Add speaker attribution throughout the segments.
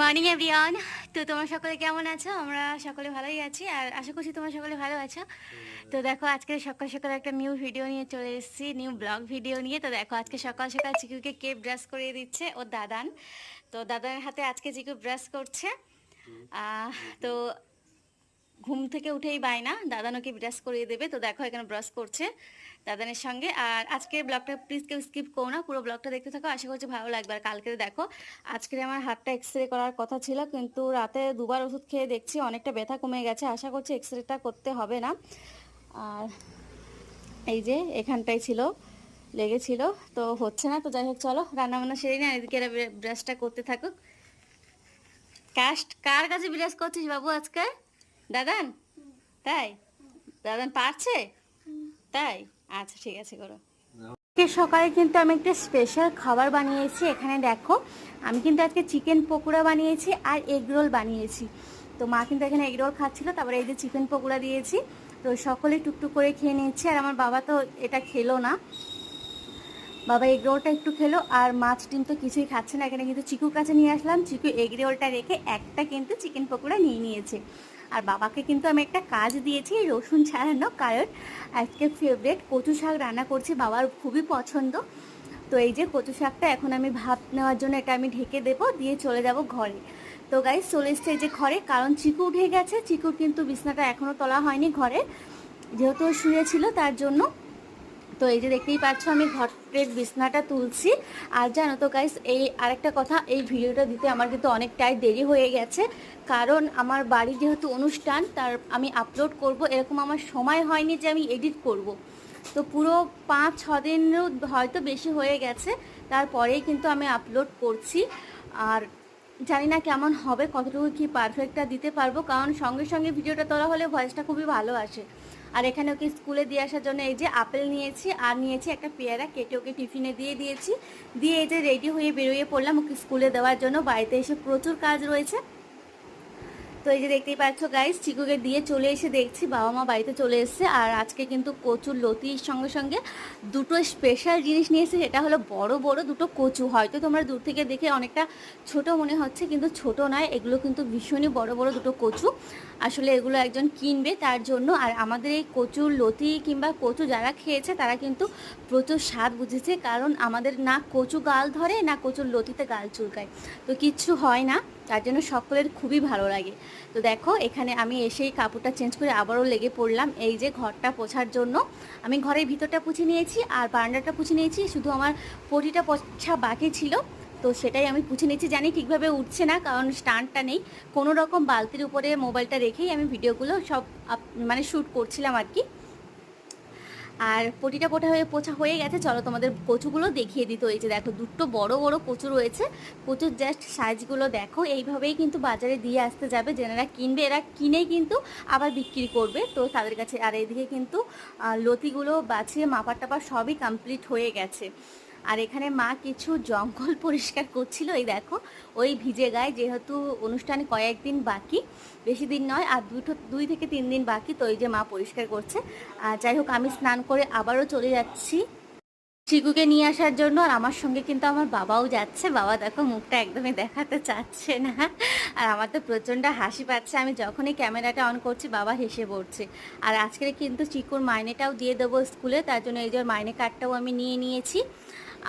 Speaker 1: Morning everyone তো তোমরা সকলে কেমন আছো? আমরা সকলে ভালোই আছি, আর আশা করছি তোমরা সকলে ভালো আছো। তো দেখো, আজকে সকাল সকাল একটা নিউ ভিডিও নিয়ে চলে এসেছি নিউ ব্লগ ভিডিও নিয়ে। তো দেখো, আজকে সকাল সকাল চিকুকে কে ব্রাশ করিয়ে দিচ্ছে? ও দাদান। তো দাদার হাতে আজকে চিকু ব্রাশ করছে। তো ঘুম থেকে উঠেই বায়না দাদানোকে ব্রাশ করিয়ে দেবে। তো দেখো, এখানে ব্রাশ করছে। দাদানের সঙ্গে। আর আজকের ব্লগটা প্লিজ কেউ স্কিপ করো না, পুরো ব্লগটা দেখতে থাকো। আশা করছি ভালো লাগবে। আর কালকে দেখো আজকে আমার হাতটা এক্স রে করার কথা ছিল, কিন্তু রাতে দুবার ওষুধ খেয়ে দেখছি অনেকটা ব্যথা কমে গেছে। আশা করছি এক্স রেটা করতে হবে না। আর এই যে এখানটাই ছিল, লেগেছিল, তো হচ্ছে না। তো যাই হোক, চলো রান্না বান্না সেরে না এদিকে ব্রাশটা করতে থাকুক। কাস্ট কার কাছে বিরাজ করছিস বাবু আজকে? দাদান? তাই? দাদান পারছে? তাই? আচ্ছা ঠিক আছে, করো। সকালে কিন্তু আমি একটা স্পেশাল খাবার বানিয়েছি, এখানে দেখো, আমি কিন্তু আজকে চিকেন পকোড়া বানিয়েছি আর এগ রোল বানিয়েছি। তো মা কিন্তু এখানে এগ রোল খাচ্ছিল, তারপরে এই যে চিকেন পকোড়া দিয়েছি। তো সকলে টুকটুক করে খেয়ে নিচ্ছে, আর আমার বাবা তো এটা খেলো না। বাবা এগ রোলটা একটু খেলো, আর মাছ ডিম তো কিছুই খাচ্ছে না। এখানে কিন্তু চিকুর কাছে নিয়ে আসলাম। চিকু এগ রোলটা রেখে একটা কিন্তু চিকেন পকোড়া নিয়ে নিয়েছে। আর বাবাকে কিন্তু আমি একটা কাজ দিয়েছি রসুন ছাড়ানো কারণ আজকে ফেভারেট কচু শাক রান্না করছি, বাবার খুবই পছন্দ। তো এই যে কচু শাকটা এখন আমি ভাত নেওয়ার জন্য এটা আমি ঢেকে দেবো, দিয়ে চলে যাব ঘরে। তো গাইজ চলে এসছে যে ঘরে, কারণ চিকু উঠে গেছে, চিকুর কিন্তু বিছনাটা এখনও তোলা হয়নি ঘরে। যেহেতু শুয়েছিল তার জন্য তো এই যে দেখতেই পাচ্ছ, আমি ঘরের বিছনাটা তুলছি। আর জানো তো গাইস এই আরেকটা কথা, এই ভিডিওটা দিতে আমার কিন্তু অনেকটাই দেরি হয়ে গেছে। কারণ আমার বাড়ি যেহেতু অনুষ্ঠান, তার আমি আপলোড করব, এরকম আমার সময় হয়নি যে আমি এডিট করব। তো পুরো পাঁচ, ছ দিনেরও হয়তো বেশি হয়ে গেছে, তারপরেই কিন্তু আমি আপলোড করছি। আর জানি না কেমন হবে, কতটুকু কি পারফেক্টটা দিতে পারব, কারণ সঙ্গে সঙ্গে ভিডিওটা তোলা হলে ভয়েসটা খুবই ভালো আসে। আর এখানে ওকে স্কুলে দিয়ে আসার জন্য এই যে আপেল নিয়েছি, আর নিয়েছি একটা পেয়ারা কেটে ওকে টিফিনে দিয়ে দিয়েছি। দিয়ে এই যে রেডি হয়ে বেরিয়ে পড়লাম ওকে স্কুলে দেওয়ার জন্য। বাড়িতে এসে প্রচুর কাজ রয়েছে। তো এই যে দেখতেই পাচ্ছ গাইস চিকুকে দিয়ে চলে এসে দেখছি বাবা মা বাড়িতে চলে এসেছে। আর আজকে কিন্তু কচুর লতির সঙ্গে সঙ্গে দুটো স্পেশাল জিনিস নিয়ে এসেছে, সেটা হলো বড় বড় দুটো কচু। হয়তো তোমরা দূর থেকে দেখে অনেকটা ছোট মনে হচ্ছে, কিন্তু ছোট নয়, এগুলো কিন্তু ভীষণই বড় বড় দুটো কচু। আসলে এগুলো একজন কিনবে তার জন্য। আর আমাদের এই কচুর লতি কিংবা কচু যারা খেয়েছে, তারা কিন্তু প্রচুর স্বাদ বুঝেছে, কারণ আমাদের না কচু গাল ধরে, না কচুর লতিতে গাল চুলকায়। তো কিচ্ছু হয় না। তার জন্য সকলের খুবই ভালো লাগে। তো দেখো, এখানে আমি এসেই কাপড়টা চেঞ্জ করে আবারও লেগে পড়লাম। এই যে ঘরটা পোছার জন্য। আমি ঘরের ভিতরটা পুছে নিয়েছি আর বারান্দাটা পুছে নিয়েছি। শুধু আমার পটিটা পোছা বাকি ছিল। তো সেটাই আমি পুছে নিয়েছি। জানি ঠিকভাবে উঠছে না, কারণ স্ট্যান্ডটা নেই। কোনো রকম বালতির উপরে মোবাইলটা রেখেই আমি ভিডিওগুলো সব মানে শ্যুট করছিলাম আর কি। আর পটিটা পোটা হয়ে পোছা হয়ে গেছে, চলো তোমাদের কচুগুলো দেখিয়ে দিতে হয়েছে দেখো, দুটো বড় বড় কচু রয়েছে। কচুর জাস্ট সাইজগুলো দেখো, এইভাবেই কিন্তু বাজারে দিয়ে আসতে যাবে। যেনারা কিনবে, এরা কিনেই কিন্তু আবার বিক্রি করবে। তো তাদের কাছে আর এদিকে কিন্তু লতিগুলো বাছিয়ে মাপার টাপার সবই কমপ্লিট হয়ে গেছে। আর এখানে মা কিছু জঙ্গল পরিষ্কার করছিল। এই দেখো, ওই ভিজে গায়ে যেহেতু অনুষ্ঠানে কয়েকদিন বাকি, বেশি দিন নয়, আর দুটো, দুই থেকে তিন দিন বাকি, তো ওই যে মা পরিষ্কার করছে। আর যাই হোক, আমি স্নান করে আবারও চলে যাচ্ছি চিকুকে নিয়ে আসার জন্য। আর আমার সঙ্গে কিন্তু আমার বাবাও যাচ্ছে। বাবা দেখো, মুখটা একদমই দেখাতে চাচ্ছে না। আর আমার তো প্রচণ্ড হাসি পাচ্ছে। আমি যখনই ক্যামেরাটা অন করছি, বাবা হেসে পড়ছে। আর আজকে কিন্তু চিকুর মাইনেটাও দিয়ে দেবো স্কুলে, তার জন্য এই যে মাইনে কার্ডটাও আমি নিয়ে নিয়েছি।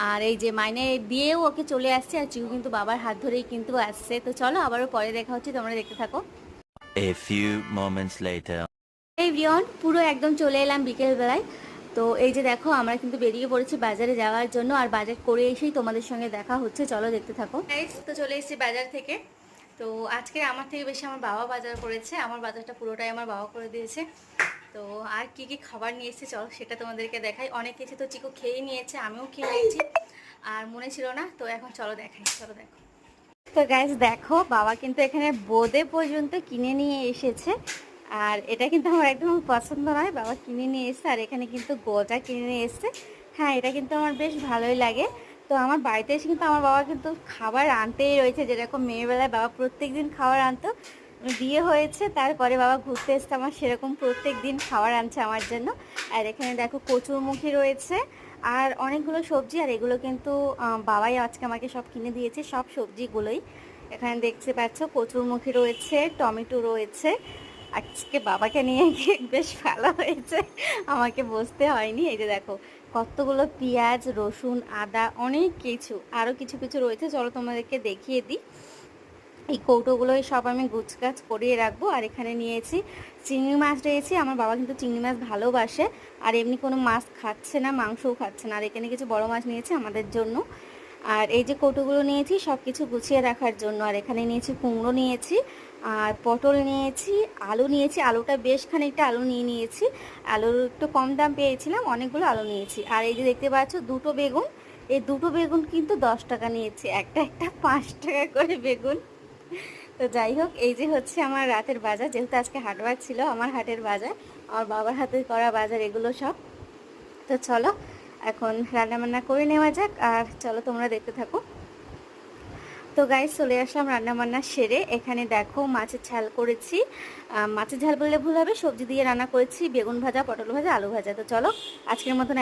Speaker 1: আর এই যে মাইনে দিয়েও ওকে চলে আসছে আর চিকু কিন্তু বাবার হাত ধরেই কিন্তু আসছে। তো চলো আবারও পরে দেখা হচ্ছে তোমরা দেখতে থাকো।
Speaker 2: A few moments later.
Speaker 1: এই রিয়ন পুরো একদম চলে এলাম বিকেল বেলায় তো এই যে দেখো আমরা কিন্তু বেরিয়ে পড়েছি বাজারে যাওয়ার জন্য আর বাজার করে এসেই তোমাদের সঙ্গে দেখা হচ্ছে। চলো দেখতে থাকো। তো চলে এসেছি বাজার থেকে। তো আজকে আমার থেকে বেশি আমার বাবা বাজার করেছে। আমার বাজারটা পুরোটাই আমার বাবা করে দিয়েছে। তো আর কি কি খাবার নিয়ে এসেছে চলো সেটা তোমাদেরকে দেখাই। অনেক কিছু তো চিকু খেয়ে নিয়েছে, আমিও খেয়ে নিয়েছি। আর মনে ছিল না, তো এখন চলো দেখাই, চলো দেখো। তো গাইজ দেখো, বাবা কিন্তু এখানে বোদে পর্যন্ত কিনে নিয়ে এসেছে। আর এটা কিন্তু আমার একদম পছন্দ নয়, বাবা কিনে নিয়ে এসেছে, আর এখানে কিন্তু গোটা কিনে নিয়ে এসেছে। হ্যাঁ এটা কিন্তু আমার বেশ ভালোই লাগে। তো আমার বাড়িতে এসে কিন্তু আমার বাবা কিন্তু খাবার আনতেই রয়েছে, যেরকম মেয়েবেলায় বাবা প্রত্যেক দিন খাবার আনতো। বিয়ে হয়েছে, তারপরে বাবা ঘুরতে এসছে। আমার সেরকম প্রত্যেক দিন খাবার আনছে আমার জন্য। আর এখানে দেখো কচুরমুখী রয়েছে, আর অনেকগুলো সবজি, আর এগুলো কিন্তু বাবাই আজকে আমাকে সব কিনে দিয়েছে, সব সবজিগুলোই। এখানে দেখতে পাচ্ছ কচুরমুখী রয়েছে, টমেটো রয়েছে। আজকে বাবাকে নিয়ে গিয়ে বেশ ভালো হয়েছে, আমাকে বসতে হয়নি। এই যে দেখো, কতগুলো পেঁয়াজ, রসুন, আদা, অনেক কিছু আরও কিছু কিছু রয়েছে। চলো তোমাদেরকে দেখিয়ে দিই। এই কৌটোগুলোই সব আমি গুছগাছ করিয়ে রাখব। আর এখানে নিয়েছি চিংড়ি মাছ রয়েছে আমার বাবা কিন্তু চিংড়ি মাছ ভালোবাসে। আর এমনি কোনো মাছ খাচ্ছে না, মাংসও খাচ্ছে না। আর এখানে কিছু বড় মাছ নিয়েছে আমাদের জন্য। আর এই যে কৌটোগুলো নিয়েছি, সব কিছু গুছিয়ে রাখার জন্য। আর এখানে নিয়েছি কুমড়ো নিয়েছি, আর পটল নিয়েছি, আলু নিয়েছি। আলুটা বেশ খানিকটা আলু নিয়ে নিয়েছি। আলুর একটু কম দাম পেয়েছিলাম, অনেকগুলো আলু নিয়েছি। আর এই যে দেখতে পাচ্ছ, দুটো বেগুন। এই দুটো বেগুন কিন্তু দশ টাকা নিয়েছি। একটা একটা পাঁচ টাকা করে বেগুন। তো যাই হোক, এই যে হচ্ছে আমার রাতের বাজার, যেহেতু আজকে হাটবার ছিল আমার হাটের বাজার, আমার বাবার হাতে করা বাজার এগুলো সব। তো চলো, এখন রান্না বান্না করে নেওয়া যাক, আর চলো তোমরা দেখতে থাকো। তো গাইজ চলে আসলাম রান্না বান্না সেরে। এখানে দেখো মাছের ঝাল করেছি। মাছের ঝাল বললে ভুল হবে, সবজি দিয়ে রান্না করেছি, বেগুন ভাজা, পটল ভাজা, আলু ভাজা। তো চলো, আজকের মতন